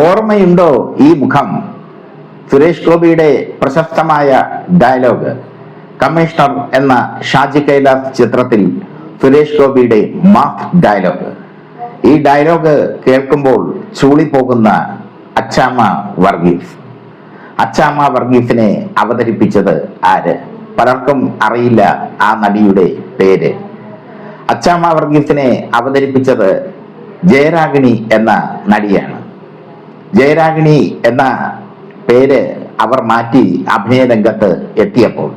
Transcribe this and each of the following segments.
ഓർമ്മയുണ്ടോ ഈ മുഖം? സുരേഷ് ഗോപിയുടെ പ്രശസ്തമായ ഡയലോഗ്. കമ്മീഷണർ എന്ന ഷാജി കൈലാസ് ചിത്രത്തിൽ സുരേഷ് ഗോപിയുടെ മാഫ് ഡയലോഗ്. ഈ ഡയലോഗ് കേൾക്കുമ്പോൾ ചൂളിപ്പോകുന്ന അച്ചാമ്മ വർഗീസ്. അച്ചാമ്മ വർഗീസിനെ അവതരിപ്പിച്ചത് ആര്? പലർക്കും അറിയില്ല ആ നടിയുടെ പേര്. അച്ചാമ്മ വർഗീസിനെ അവതരിപ്പിച്ചത് ജയരാഗിണി എന്ന നടിയാണ്. ജയരാഗിണി എന്ന പേര് അവർ മാറ്റി അഭിനയ രംഗത്ത് എത്തിയപ്പോൾ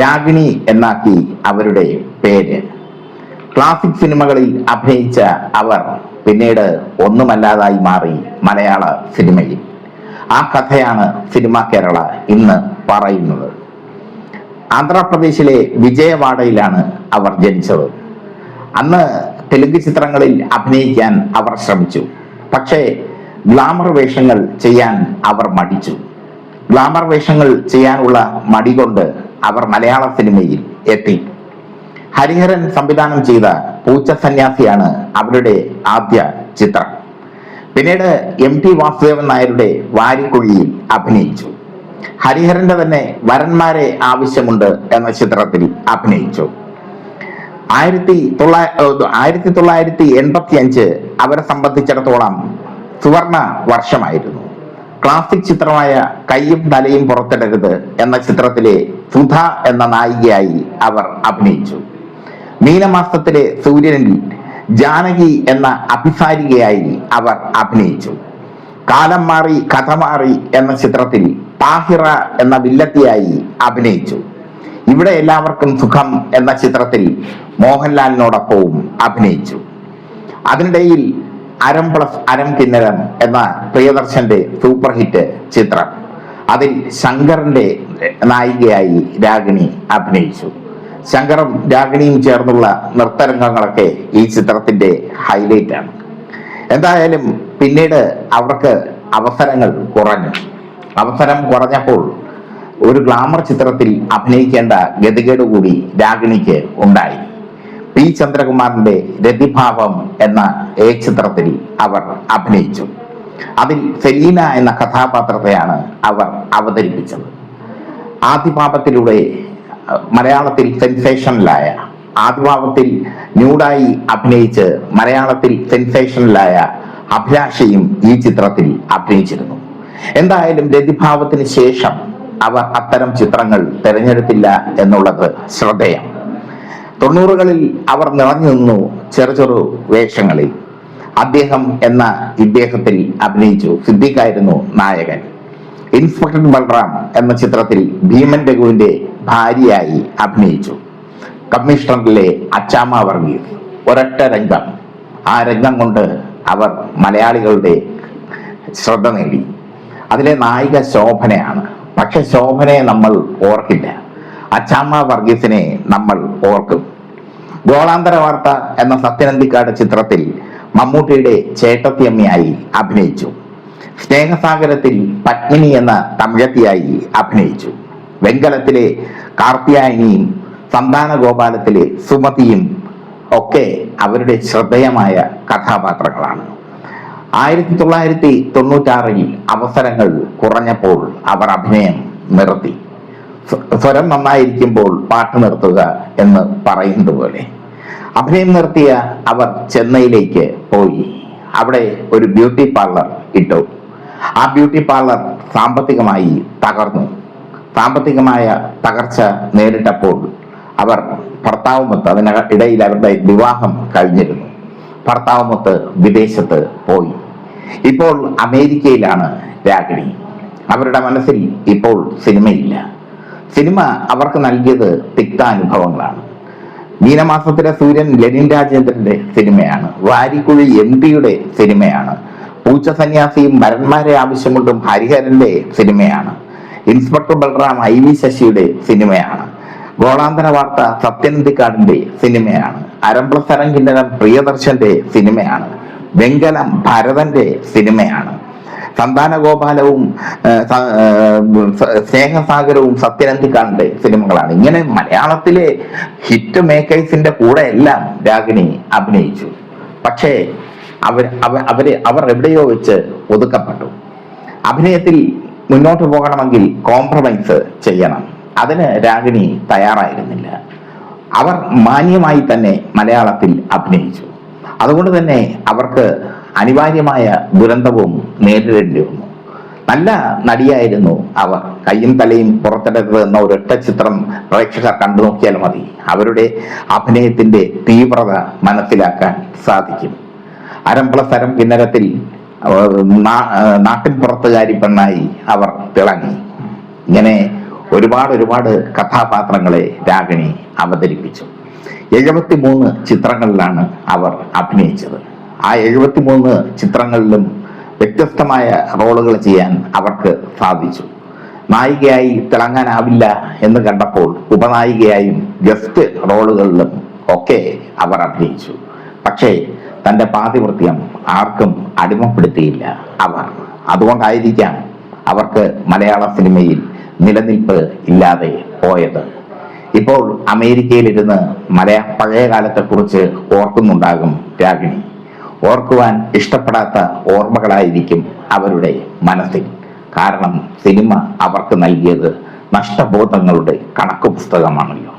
രാഗിണി എന്നാക്കി അവരുടെ പേര്. ക്ലാസിക് സിനിമകളിൽ അഭിനയിച്ച അവർ പിന്നീട് ഒന്നുമല്ലാതായി മാറി മലയാള സിനിമയിൽ. ആ കഥയാണ് സിനിമ കേരള ഇന്ന് പറയുന്നത്. ആന്ധ്രാപ്രദേശിലെ വിജയവാഡയിലാണ് അവർ ജനിച്ചത്. അന്ന് തെലുങ്ക് ചിത്രങ്ങളിൽ അഭിനയിക്കാൻ അവർ ശ്രമിച്ചു. പക്ഷേ ഗ്ലാമർ വേഷങ്ങൾ ചെയ്യാൻ അവർ മടിച്ചു. ഗ്ലാമർ വേഷങ്ങൾ ചെയ്യാനുള്ള മടി കൊണ്ട് അവർ മലയാള സിനിമയിൽ എത്തി. ഹരിഹരൻ സംവിധാനം ചെയ്ത പൂച്ച സന്യാസിയാണ് അവരുടെ ആദ്യ ചിത്രം. പിന്നീട് എം ടി വാസുദേവൻ നായരുടെ വാരിക്കുഴിയിൽ അഭിനയിച്ചു. ഹരിഹരന്റെ തന്നെ വരന്മാരെ ആവശ്യമുണ്ട് എന്ന ചിത്രത്തിൽ അഭിനയിച്ചു. ആയിരത്തി തൊള്ളായിരത്തി ആയിരത്തി തൊള്ളായിരത്തി എൺപത്തി അഞ്ച് അവരെ സംബന്ധിച്ചിടത്തോളം സുവർണ വർഷമായിരുന്നു. ക്ലാസിക് ചിത്രമായ കയ്യും തലയും പുറത്തെടുക്കത് എന്ന ചിത്രത്തിലെ സുധ എന്ന നായികയായി അവർ അഭിനയിച്ചു. മീനമാസത്തിലെ സൂര്യനിൽ ജാനകി എന്ന അഭിസാരികയായി അവർ അഭിനയിച്ചു. കാലം മാറി കഥ മാറി എന്ന ചിത്രത്തിൽ താഹിറ എന്ന വില്ലത്തിയായി അഭിനയിച്ചു. ഇവിടെ എല്ലാവർക്കും സുഖം എന്ന ചിത്രത്തിൽ മോഹൻലാലിനോടൊപ്പവും അഭിനയിച്ചു. അതിനിടയിൽ അരം പ്ലസ് അരം കിന്നരം എന്ന പ്രിയദർശന്റെ സൂപ്പർ ഹിറ്റ് ചിത്രം. അതിൽ ശങ്കറിന്റെ നായികയായി രാഗിണി അഭിനയിച്ചു. ശങ്കറും രാഗിണിയും ചേർന്നുള്ള നൃത്തരംഗങ്ങളൊക്കെ ഈ ചിത്രത്തിന്റെ ഹൈലൈറ്റ് ആണ്. എന്തായാലും പിന്നീട് അവർക്ക് അവസരങ്ങൾ കുറഞ്ഞു. അവസരം കുറഞ്ഞപ്പോൾ ഒരു ഗ്ലാമർ ചിത്രത്തിൽ അഭിനയിക്കേണ്ട ഗതികേട് കൂടി രാഗിണിക്ക് ഉണ്ടായി. പി ചന്ദ്രകുമാറിന്റെ രതിഭാവം എന്ന ഏ ചിത്രത്തിൽ അവർ അഭിനയിച്ചു. അതിൽ സെലീന എന്ന കഥാപാത്രത്തെയാണ് അവർ അവതരിപ്പിച്ചത്. ആദിപാപത്തിലൂടെ മലയാളത്തിൽ സെൻസേഷനിലായ ആദിഭാവത്തിൽ ന്യൂഡായി അഭിനയിച്ച് മലയാളത്തിൽ സെൻസേഷനിലായ അഭിലാഷയും ഈ ചിത്രത്തിൽ അഭിനയിച്ചിരുന്നു. എന്തായാലും രതിഭാവത്തിന് ശേഷം അവർ അത്തരം ചിത്രങ്ങൾ തിരഞ്ഞെടുത്തില്ല എന്നുള്ളത് ശ്രദ്ധേയം. തൊണ്ണൂറുകളിൽ അവർ നിറഞ്ഞു നിന്നു ചെറു ചെറു വേഷങ്ങളിൽ. അദ്ദേഹം എന്ന ഇദ്ദേഹത്തിൽ അഭിനയിച്ചു. സിദ്ദിഖായിരുന്നു നായകൻ. ഇൻസ്പെക്ടർ ബൽറാം എന്ന ചിത്രത്തിൽ ഭീമൻ രഘുവിന്റെ ഭാര്യയായി അഭിനയിച്ചു. കമ്മീഷണറിലെ അച്ചാമ്മ വർഗീസ്. ഒരൊറ്റ രംഗം. ആ രംഗം കൊണ്ട് അവർ മലയാളികളുടെ ശ്രദ്ധ നേടി. അതിലെ നായിക ശോഭനയാണ്. പക്ഷെ ശോഭനയെ നമ്മൾ ഓർക്കില്ല. അച്ചാമ്മ വർഗീസിനെ നമ്മൾ ഓർക്കും. ഗോളാന്തര വാർത്ത എന്ന സത്യനന്ദിക്കാട് ചിത്രത്തിൽ മമ്മൂട്ടിയുടെ ചേട്ടത്തിയമ്മയായി അഭിനയിച്ചു. സ്നേഹസാഗരത്തിൽ പത്മിനി എന്ന തമിഴത്തിയായി അഭിനയിച്ചു. വെങ്കലത്തിലെ കാർത്തിയായനിയും സന്താന ഗോപാലത്തിലെ സുമതിയും ഒക്കെ അവരുടെ ശ്രദ്ധേയമായ കഥാപാത്രങ്ങളാണ്. ആയിരത്തി തൊള്ളായിരത്തി തൊണ്ണൂറ്റാറിൽ അവസരങ്ങൾ കുറഞ്ഞപ്പോൾ അവർ അഭിനയം നിർത്തി. സ്വരം നന്നായിരിക്കുമ്പോൾ പാട്ട് നിർത്തുക എന്ന് പറയുന്നത് പോലെ. അഭിനയം നിർത്തിയ അവർ ചെന്നൈയിലേക്ക് പോയി. അവിടെ ഒരു ബ്യൂട്ടി പാർലർ ഇട്ടു. ആ ബ്യൂട്ടി പാർലർ സാമ്പത്തികമായി തകർന്നു. സാമ്പത്തികമായ തകർച്ച നേരിട്ടപ്പോൾ അവർ ഭർത്താവുമൊത്ത് അതിന് ഇടയിൽ അവരുടെ വിവാഹം കഴിഞ്ഞിരുന്നു. ഭർത്താവുമൊത്ത് വിദേശത്ത് പോയി. ഇപ്പോൾ അമേരിക്കയിലാണ് രാഗിണി. അവരുടെ മനസ്സിൽ ഇപ്പോൾ സിനിമയില്ല. സിനിമ അവർക്ക് നൽകിയത് തിക്താനുഭവങ്ങളാണ്. മീനമാസത്തിലെ സൂര്യൻ ലെനിൻ രാജേന്ദ്രന്റെ സിനിമയാണ്. വാരിക്കുഴി എം പിയുടെ സിനിമയാണ്. പൂച്ച സന്യാസിയും ഭരന്മാരെ ആവശ്യം കൊണ്ടും ഹരിഹരന്റെ സിനിമയാണ്. ഇൻസ്പെക്ടർ ബൽറാം ഐ വി ശശിയുടെ സിനിമയാണ്. ഗോളാന്തര വാർത്ത സത്യനന്ദിക്കാടിന്റെ സിനിമയാണ്. അരംപ്ലസ് അരങ്കിന്നരം പ്രിയദർശന്റെ സിനിമയാണ്. വെങ്കലം ഭരതന്റെ സിനിമയാണ്. സന്താന ഗോപാലവും ആ, സ- ആ, സ- സ്നേഹസാഗരവും സത്യനന്ദിക്കാടിന്റെ സിനിമകളാണ്. ഇങ്ങനെ മലയാളത്തിലെ ഹിറ്റ് മേക്കേഴ്സിന്റെ കൂടെ എല്ലാം രാഗിണി അഭിനയിച്ചു. പക്ഷേ അവർ അവരെ അവർ എവിടെയോ വെച്ച് ഒതുക്കപ്പെട്ടു. അഭിനയത്തിൽ മുന്നോട്ട് പോകണമെങ്കിൽ കോംപ്രമൈസ് ചെയ്യണം. അതിന് രാഗിണി തയ്യാറായിരുന്നില്ല. അവർ മാന്യമായി തന്നെ മലയാളത്തിൽ അഭിനയിച്ചു. അതുകൊണ്ട് തന്നെ അവർക്ക് അനിവാര്യമായ ദുരന്തവും നേരിടേണ്ടി വന്നു. നല്ല നടിയായിരുന്നു അവർ. കയ്യും തലയും പുറത്തെടുത്തത് എന്ന ഒരൊറ്റ ചിത്രം പ്രേക്ഷകർ കണ്ടു നോക്കിയാൽ മതി. അവരുടെ അഭിനയത്തിന്റെ തീവ്രത മനസ്സിലാക്കാൻ സാധിക്കും. അരം പ്ലസ് അരം കിന്നരത്തിൽ നാട്ടിൻ പുറത്തുകാരി പെണ്ണായി അവർ തിളങ്ങി. ഇങ്ങനെ ഒരുപാട് ഒരുപാട് കഥാപാത്രങ്ങളെ രാഗിണി അവതരിപ്പിച്ചു. എഴുപത്തി മൂന്ന് ചിത്രങ്ങളിലാണ് അവർ അഭിനയിച്ചത്. ആ എഴുപത്തിമൂന്ന് ചിത്രങ്ങളിലും വ്യത്യസ്തമായ റോളുകൾ ചെയ്യാൻ അവർക്ക് സാധിച്ചു. നായികയായി തിളങ്ങാനാവില്ല എന്ന് കണ്ടപ്പോൾ ഉപനായികയായും ഗസ്റ്റ് റോളുകളിലും ഒക്കെ അവർ അഭിനയിച്ചു. പക്ഷേ തന്റെ പാതിവൃത്യം ആർക്കും അടിമപ്പെടുത്തിയില്ല അവർ. അതുകൊണ്ടായിരിക്കാം അവർക്ക് മലയാള സിനിമയിൽ നിലനിൽപ്പ് ഇല്ലാതെ പോയത്. ഇപ്പോൾ അമേരിക്കയിലിരുന്ന് മലയാ പഴയ കാലത്തെക്കുറിച്ച് ഓർക്കുന്നുണ്ടാകും രാഗിണി. ഓർക്കുവാൻ ഇഷ്ടപ്പെടാത്ത ഓർമ്മകളായിരിക്കും അവരുടെ മനസ്സിൽ. കാരണം സിനിമ അവർക്ക് നൽകിയത് നഷ്ടബോധങ്ങളുടെ കണക്ക് പുസ്തകമാണല്ലോ